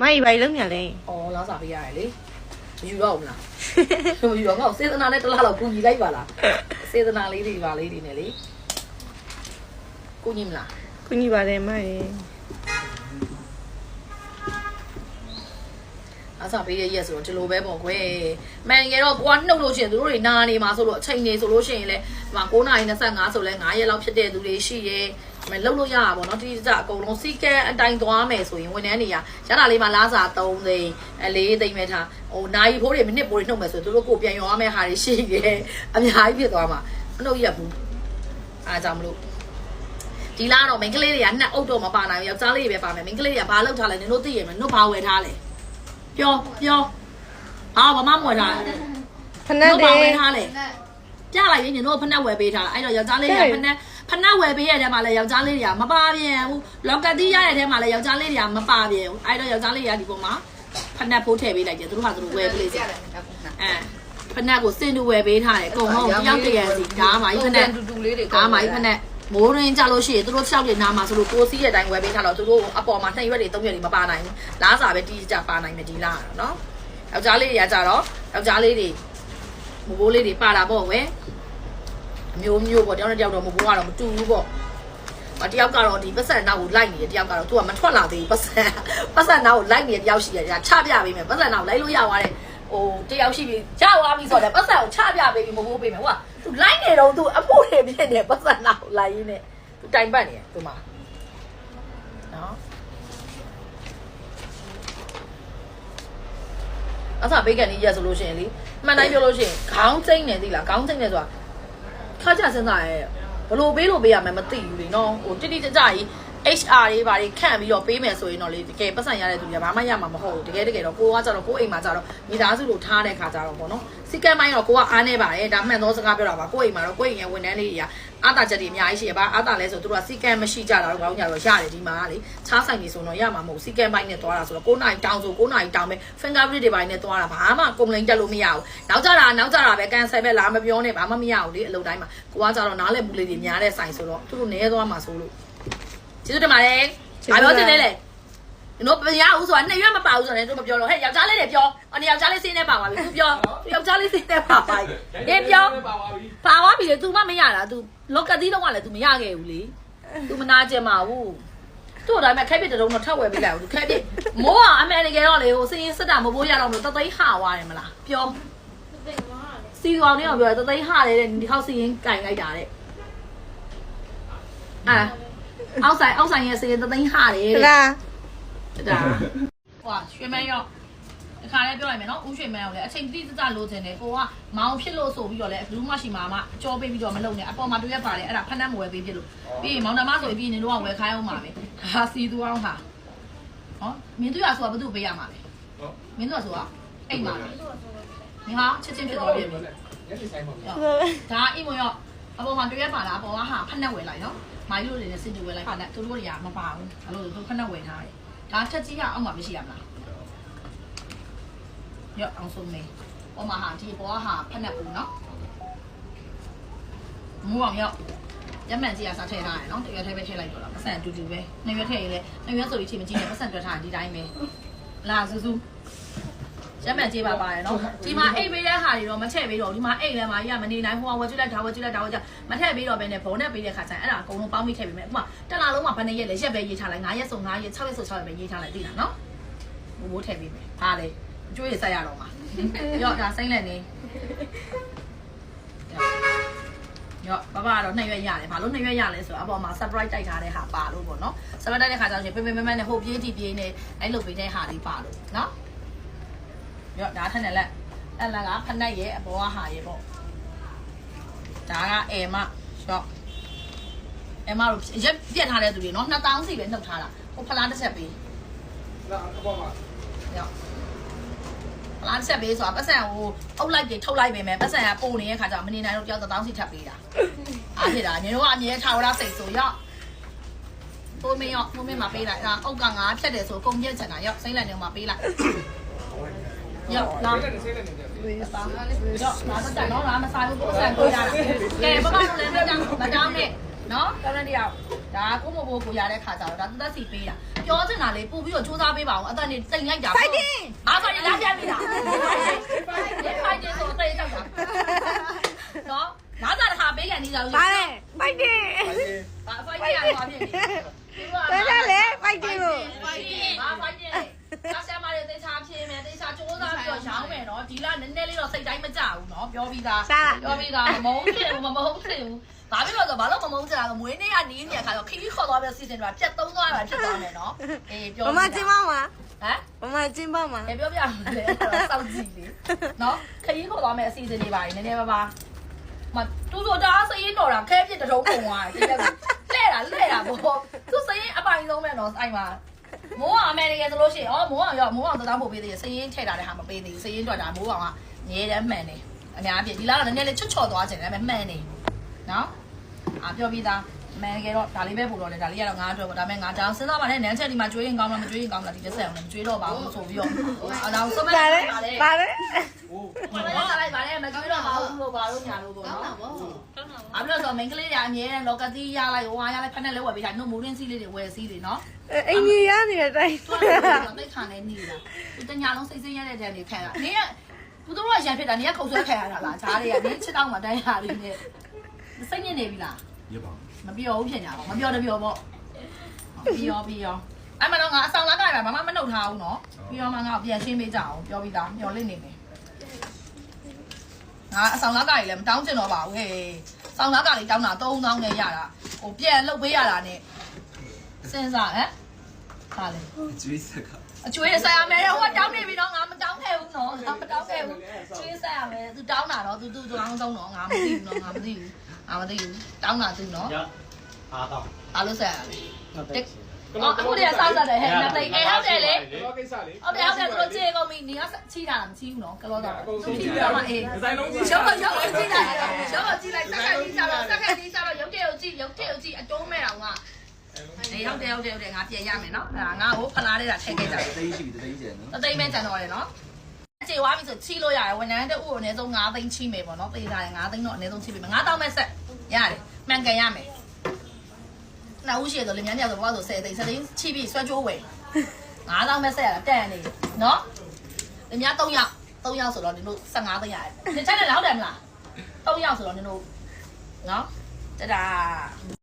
မကြီးဘာကြီးလုံးညာလဲဩလာစားပေးရတယ်လေမယူတော့ဘူးလားမယူတော့ငါ့ကိုစေတနာနဲ့တစ်လားလောက်ကူညီလိုက်ပါလားစေတနာလေးတွေပါလေးတွေနဲ့လေကူညီမလားကုညီပါတယ်မကြီးအားစားပေးရရက်ဆိုတော့ဒီလိုပဲပေါ့ခွဲမှန်ရတော့ကိုကနှုတ်လို့ရှိရင်သူတို့တွေနာနေမှာဆိုလို့အချိန်နေဆိုလို့ရှိရင်လဲဒီမှာ9:25ဆိုလဲ9ရက်လောက်ဖြစ်တဲ့သူတွေရှိရဲ မလှုပ်လို့ရတာပေါ့နော်ဒီစအကုန်လုံးစီကဲအတိုင်းသွားမယ်ဆိုရင်ဝန်ထမ်းတွေကရတာလေးမှာလားစာ3သိန်းအ4သိန်းပဲထားဟိုနိုင်ဖိုးတွေမိနစ်ပိုးတွေနှုတ်မယ်ဆိုသူတို့ကိုပြန်ရောရမယ့်ဟာတွေရှိတယ်အများကြီးဖြစ်သွားမှာမနှုတ်ရက်ဘူးအားကြောင့်မလို့ဒီလားတော့မိန်းကလေးတွေကနှစ်အုပ်တော့မပါနိုင်ဘူးယောက်ျားလေးတွေပဲပါမယ်မိန်းကလေးတွေကဘာလုပ်ထားလဲနင်တို့သိရမယ်နုတ်ဘာဝယ်ထားလဲပြောပြောဟာဘာမှမဝယ်ထားဘူးဖနက်တို့တွေဘာဝယ်ထားလဲပြလိုက်ရင်ညတို့ဖနက်ဝယ်ပေးထားတာအဲ့တော့ယောက်ျားလေးတွေကဖနက် ဖနက်ဝယ်ပေးရတဲ့ထဲမှာလည်းယောက်ျားလေးတွေကမပါပြန်ဘူးလောက်ကတိရတဲ့ထဲမှာလည်းယောက်ျားလေးတွေကမပါပြန်ဘူးအဲ့တော့ယောက်ျားလေးတွေကဒီပုံမှာဖနက်ဖိုးထည့်ပေးလိုက်တယ်သူတို့ဟာသူတို့ဝယ်ပေးလိုက်တယ်အဲဖနက်ကိုစင်တူဝယ်ပေးထားတယ်အကုန်လုံးတယောက်တရံစီဒါမှကြီးဖနက်တူတူလေးတွေဒါမှကြီးဖက်နဲ့မိုးရင်းကြလို့ရှိရင်သူတို့ဖြောက်တွေနာမှာဆိုလို့ကိုစီးရဲ့အတိုင်းဝယ်ပေးထားတော့သူတို့အပေါ်မှာနှစ်ရွက်တွေသုံးရွက်တွေမပါနိုင်ဘူးလားစာပဲတီးကြပါနိုင်မယ်ဒီလားနော်ယောက်ျားလေးတွေကကြတော့ယောက်ျားလေးတွေမဘိုးလေးတွေပါတာပေါ့ဝယ်အ မျိုးမျိုးပေါ့တယောက်နဲ့တယောက်တော့မဘိုးကတော့မတူဘူးပေါ့မတယောက်ကတော့ဒီပတ်စံနောက်ကိုလိုက်နေတယ်တယောက်ကတော့သူကမထွက်လာသေးဘူးပတ်စံပတ်စံနောက်ကိုလိုက်နေတဲ့တယောက်ရှိတယ်ဒါချပြပေးမယ်ပတ်စံနောက်လိုက်လို့ရသွားတယ်ဟိုတယောက်ရှိပြီရသွားပြီဆိုတော့ပတ်စံကိုချပြပေးပြီးမဘိုးပေးမယ်ဟုတ်ကသူလိုက်နေတော့သူအဖို့တွေဖြစ်နေပတ်စံနောက်ကိုလိုက်ရင်းနဲ့သူတိုင်ပတ်နေတယ်သူမှာနော်အဲ့ဒါဘေးကန်ကြီးရက်ဆိုလို့ရှိရင်လေမှန်တိုင်းပြောလို့ရှိရင်ခေါင်းစိမ့်နေသိလားခေါင်းစိမ့်နေဆိုတာ ခါကြစဉ်းစားရဲဘလို့ပေးလို့ပေးရမယ်မသိဘူးလေနော်ဟိုတိတိကျကျကြီး HR တွေဘာတွေခန့်ပြီးတော့ပေးမယ်ဆိုရင်တော့လေတကယ်ပတ်စံရတဲ့သူတွေကဘာမှရမှာမဟုတ်ဘူးတကယ်တကယ်တော့ကိုကကြတော့ကိုအိမ်မှာကြတော့မိသားစုလိုထားတဲ့ခါကြတော့ပေါ့နော်စီကံမိုင်းတော့ကိုကအားနေပါတယ်ဒါမှန်သောစကားပြောတာပါကိုအိမ်မှာတော့ကိုအိမ်ရဲ့ဝန်ထမ်းလေးတွေက အာသာချက်တွေအများကြီးရှိရပါအာသာလဲဆိုသူတို့ကစီကံမရှိကြတာတော့ကောင်းကြတော့ရတယ်ဒီမှာလေချားဆိုင်နေဆိုတော့ရမှာမဟုတ်စီကံမိုင်းနဲ့သွားတာဆိုတော့9နိုင်တောင်းဆို9နိုင်တောင်းပဲ fingerprint တွေပိုင်းနဲ့သွားတာဘာမှကုံလိန်တက်လို့မရဘူးနောက်ကြတာနောက်ကြတာပဲကန်ဆယ်ပဲလာမပြောနဲ့ဘာမှမရဘူးလေအလုပ်တိုင်းမှာကိုကကြတော့နားလဲဘူးလေးတွေများတဲ့ဆိုင်ဆိုတော့သူတို့နဲသွားမှာဆိုလို့ကျေးဇူးတင်ပါတယ်ဘာပြောချင်လဲလဲ ကျွန်တော်မရဘူးဆိုတာနှစ်ရွက်မပါဘူးဆိုတော့လည်းတို့မပြောတော့ဟဲ့ယောက်ျားလေးတွေပြောအော်ယောက်ျားလေးစင်းနေပါပါပြီသူပြောယောက်ျားလေးစင်းနေပါပါပြီအေးပြော ပါပါပြီ ပါသွားပြီလေ तू မမရတာ तू လောက်ကတိတော့ကလည်း तू မရခဲ့ဘူးလေ तू မနာကျင်ပါဘူးသူ့ဒါပေမဲ့ခဲပြစ်တုံးတော့ထပ်ဝယ်ပေးလိုက်ဘူး तू ခဲပြစ်မိုးကအမေတကယ်တော့လေဟိုစင်းစစ်တာမပိုးရတော့လို့တသိန်းဟာသွားတယ်မလားပြောစီကောင်နေအောင်ပြောတသိန်းဟာလေတဲ့ဒီဟောက်စီရင်ကင်လိုက်တာတဲ့အာအောက်ဆိုင်အောက်ဆိုင်ရဲ့စင်းတသိန်းဟာတယ် တ တဲ့ လား ဒါဟွာရွှေမန်းရောက်တခါလေးပြောလိုက်မယ်နော်ဦးရွှေမန်းရောက်လေအချိန်တိကျကျလိုချင်တယ်ကိုကမောင်ဖြစ်လို့ဆိုပြီးတော့လေဘလူးမရှိမှာမှအကျော်ပေးပြီးတော့မလုပ်နဲ့အပေါ်မှာတွေ့ရပါတယ်အဲ့ဒါဖက်နှက်မဝယ်ပေးဖြစ်လို့ပြီးရင်မောင်နှမဆိုပြီးရင်တို့ကဝယ်ခိုင်းအောင်ပါပဲဒါစီသူအောင်ဟာဟောမင်းတို့ရဆိုတာဘယ်သူပေးရမှာလဲဟုတ်မင်းတို့ကဆိုတာအိမ်မှာလားမင်းဟာချက်ချင်းဖြစ်သွားပြီညနေဆိုင်ပါပြီဒါအိမ်မရောက်အပေါ်မှာတွေ့ရပါလားအပေါ်ကဟာဖက်နှက်ဝယ်လိုက်နော်မိုင်းလို့တွေနဲ့စင်တူဝယ်လိုက်ဖက်နှက်သူတို့တွေကမပါဘူးအဲ့လိုသူဖက်နှက်ဝယ်ထားတယ် ဒါချက်ကြီးကအောက်မှာမရှိရမလားရအောင်ဆုံးမေး။ဟောမှာဟာဒီဘောဟာဖက်နှက်ဘူးနော်။မူအောင်ရောက်ရမှန်ကြီးကစားထည့်ထားရနော်။တရွက်ထဲပဲထည့်လိုက်တော့လား။ပတ်စံအတူတူပဲ။နှစ်ရွက်ထည့်ရင်လည်းနှစ်ရွက်ဆိုပြီးချိန်မကြည့်နဲ့ပတ်စံတွက်ထားရင်ဒီတိုင်းပဲ။လာစူးစူး ရမှန်ကြီးပါပါတယ်နော်။ဒီမှာအိတ်ပေးတဲ့ဟာတွေတော့မထည့်ပေးတော့ဒီမှာအိတ်လည်းမကြီးကမနေနိုင်ဟိုကဝယ်ကျွလိုက်ဒါဝယ်ကျွလိုက်ဒါဝယ်ကျွမထည့်ပေးတော့ဘဲနဲ့ဘုံနဲ့ပေးတဲ့ခါကျရင်အဲ့ဒါအကုန်လုံးပေါင်းပြီးထည့်ပေးမယ်။ဥပမာတစ်လားလုံးမှာဘယ်နှစ်ရက်လဲရက်ပဲရေးထားလိုက်9ရက်ဆို9ရက်6ရက်ဆို6ရက်ပဲရေးထားလိုက်သိလားနော်။ဘိုးဘိုးထည့်ပေးမယ်။ဟာလေအကျွေးရဆက်ရတော့မှာ။ရော့ဒါစိမ့်လက်နေရော့ဘာဘာတော့နှစ်ရွက်ရတယ်ဘာလို့နှစ်ရွက်ရလဲဆိုတော့အပေါ်မှာ surprise တိုက်ထားတဲ့ဟာပါလို့ပေါ့နော် surprise တိုက်တဲ့ခါကျတော့ရှင်ပင်ပင်ပန်းပန်းနဲ့ဟိုပြေးတီပြေးနေအဲ့လိုပေးတဲ့ဟာလေးပါလို့နော် ရော့ဒါထက်နဲ့လက်အဲ့လက်ကဖနက်ရဲ့အပေါ်ကဟာရဲ့ပေါ့ဒါကအဲမရော့အဲမတို့ရက်ပြက်ထားတဲ့သူတွေနော်2000စီပဲနှုတ်ထားတာဟိုဖလားတစ်ချက်ပေးလာအပေါ်မှာရောက်လာဆက်ပေးဆိုတာပတ်စံကိုအုပ်လိုက်တွေထုတ်လိုက်ပေမဲ့ပတ်စံကပုံနေတဲ့ခါကျတော့မနေနိုင်တော့တယောက်တစ်သောင်းစီထပ်ပေးတာအားဖြစ်တာညတို့ကအမြဲထားရစိတ်ဆိုရောက်ကိုမင်းရောက်ကိုမင်းမပေးလိုက်ဒါအုတ်ကငါဖြတ်တယ်ဆိုကုန်ပြက်ချင်တာရောက်စိမ့်လိုက်နေမှာပေးလိုက် ရောက်လာဆေးတယ်ဆေးတယ်နေတယ်ရောက်လာတော့တော့တော့မစားဘူးပတ်စံကိုရတာကဲဘာမှမလဲမကြောက်မကြောက်နဲ့နော်တော်တဲ့တယောက်ဒါကိုမဘိုးကိုရတဲ့ခါကျတော့ဒါသက်သက်စီပေးတာပြောချင်တာလေပို့ပြီးတော့စူးစမ်းပေးပါအောင်အသက်နေတိမ်လိုက်တာ Fighting အားဆိုရင်လာပြန်ပြီလားဒီဖိုက်တင်ဆိုတိမ်တောက်တာနော်နားသာတစ်ခါပေးကန်နေကြလို့ပါလေဖိုက်တင်ဘာဖိုက်တင်ရသွားဖြစ်နေတော်တယ်လေဖိုက်တင်ကို ဖိုက်တင်ဘာဖိုက်တင်ဆက်ဆံမရတဲ့ချာဖြင်းမယ်တေချာစူးစမ်းပြီးတော့ ရောင်းမယ်နော်ဒီလနည်းနည်းလေးတော့စိတ်တိုင်းမကြဘူးနော်ပြောပြီးသားပြောပြီးသားမမုန်းချင်ဘူးမမုန်းချင်ဘူးဘာဖြစ်လို့လဲဆိုတော့ဘာလို့မမုန်းချင်တာလဲမွေးနေ့ကနေနေခါတော့ခီးခေါ်သွားပြီးစီစဉ်တော့ပြတ်သုံးသွားတာဖြစ်သွားမယ်နော်အေးပြောမမချင်းပါမှာဟမ်မမချင်းပါမှာအေးပြောပြမယ်စောက်ကြည့်လေနော်ခီးခေါ်သွားမယ်အစီအစဉ်တွေပါနည်းနည်းပါးပါမတူဆိုတာစရင်တော်တာခဲပြစ်တထုံးပုံသွားတယ်တဲ့လဲတာလဲတာဘောသူစရင်အပိုင်ဆုံးပဲနော်အိုင်မှာ မိုးအောင်အမေရိကန်ဆိုလို့ရှိရင်အော်မိုးအောင်ရောမိုးအောင်တသားပို့ပေးသေးတယ်စရင်ထည့်တာလည်းဟာမပေးသေးဘူးစရင်တော့ဒါမိုးအောင်ကငဲတယ်မှန်တယ်အများကြီးဒီလားတော့နည်းနည်းလေးချွတ်ချော်သွားခြင်းလည်းမှန်တယ်နော်အာပြောပြီးသား မန်ကေတော့ဒါလေးပဲပို့တော့လေဒါလေးကတော့ငါအတွက်ပေါ့ဒါပေမဲ့ငါတောင်စဉ်းစားပါနဲ့နန်းချက်ဒီမှာကျွေးရင်ကောင်းလားမကျွေးရင်ကောင်းလားဒီတစ်ဆက်အောင်လည်းမကျွေးတော့ပါဘူးဆိုပြီးတော့အတော့စမတ်ပါလေပါလေပါလေဟိုဘာလဲစားလိုက်ပါလေမကျွေးတော့ပါဘူးလို့ပါလို့ညာလို့ပေါ့နော်အဘလို့ဆိုမင်္ဂလေးရအမြဲတမ်းလောကတိရလိုက်ဟိုဟာရလိုက်ဖက်နဲ့လဲဝယ်ပေးတာနှုတ်မိုးရင်းစီးလေးတွေဝယ်စီးတွေနော်အင်ကြီးရနေတဲ့အတိုင်းသူကတော့တိတ်ခံနေနေတာသူတညာလုံးစိတ်စိတ်ရတဲ့တန်းတွေခံရနေကသူတို့ကရန်ဖြစ်တာနေကခုတ်ဆွဲခံရတာလားဈားတွေကနေချစ်တောင်းမှတန်းရလေးနဲ့စိတ်ညစ်နေပြီလားရပါ မပြောဘူးဖြစ်ညာပေါ့မပြောတပြောပေါ့ပြီးရောပြီးရောအဲ့မတော့ငါအဆောင်လာကြရမှာမမမနှုတ်ထားဘူးနော်ပြီးရောမှငါပြန်ရှင်းပေးကြအောင်ပြောပြီးသားမျောလင့်နေမယ်ငါအဆောင်လာကြရလည်းမတောင်းချင်တော့ပါဘူးဟေးဆောင်လာကြလေးတောင်းတာ3000နဲ့ရတာဟိုပြန်လှုပ်ပေးရတာနဲ့စဉ်းစားဟမ်ဟာလေကျွေးဆက်ကအကျွေးဆက်ရမယ်ဟိုကတောင်းနေပြီတော့ငါမတောင်းခဲ့ဘူးနော်ငါမတောင်းခဲ့ဘူးကျွေးဆက်ရမယ်သူတောင်းတာတော့သူသူတောင်းဆုံးတော့ငါမသိဘူးနော်ငါမသိဘူး ငါမသိဘူးတောင်းတာသူနော်ရအားတော့အားလို့ဆက်ရမယ်ဟုတ်တယ်အော်အခုတည်းကစောက်တတ်တယ်ဟဲ့နှစ်သိန်းအဲဟုတ်တယ်လေတော့ကိစ္စလေဟုတ်တယ်ဟုတ်တယ်သူတို့ကြေကုန်ပြီနေကချီတာလားမချီဘူးနော်ကလောတော့သူချီပြီးတော့မှအေးဒီဇိုင်းလုံးကြီးရုပ်ရုပ်ကြည့်လိုက်ရုပ်ကြည့်လိုက်စက္ကန့်ကြီးစားတော့စက္ကန့်ကြီးစားတော့ရုပ်တဲ့ကိုကြည့်ရုပ်တဲ့ကိုကြည့်အတုံးမဲ့အောင်ကအေးဟုတ်တယ်ဟုတ်တယ်ဟုတ်တယ်ငါပြန်ရမယ်နော်အဲငါ့ကိုဖလားလေးတာထည့်ခဲ့ကြတယ်တိတ်ရှိပြီတိတ်ကျန်နော်အသိမ်းမဲကြံတော့တယ်နော်ကြေဝါပြီဆိုချီလို့ရတယ်ဝန်ထမ်းတဲ့ဥကိုအနည်းဆုံး9သိန်းချီမယ်ပေါ့နော်ပေးထားတယ်9သိန်းတော့အနည်းဆုံးချီပေးမယ်9တောင်းမဲ့ဆက် ရတယ်မှန်ကန်ရမယ်နောက်ဦးရှိရဆိုလင်မြန်းပြဆိုဘောဆို10သိန်း10သိန်းချီပြီးဆွဲကြိုးဝယ်9တောင်းမဲ့ဆက်ရတာတက်ရနေနော်လင်မြန်း3ယောက်3ယောက်ဆိုတော့နင်တို့15သိန်းရတယ်ဒီချက်နဲ့လည်းဟုတ်တယ်မလား3ယောက်ဆိုတော့နင်တို့နော်တဒါ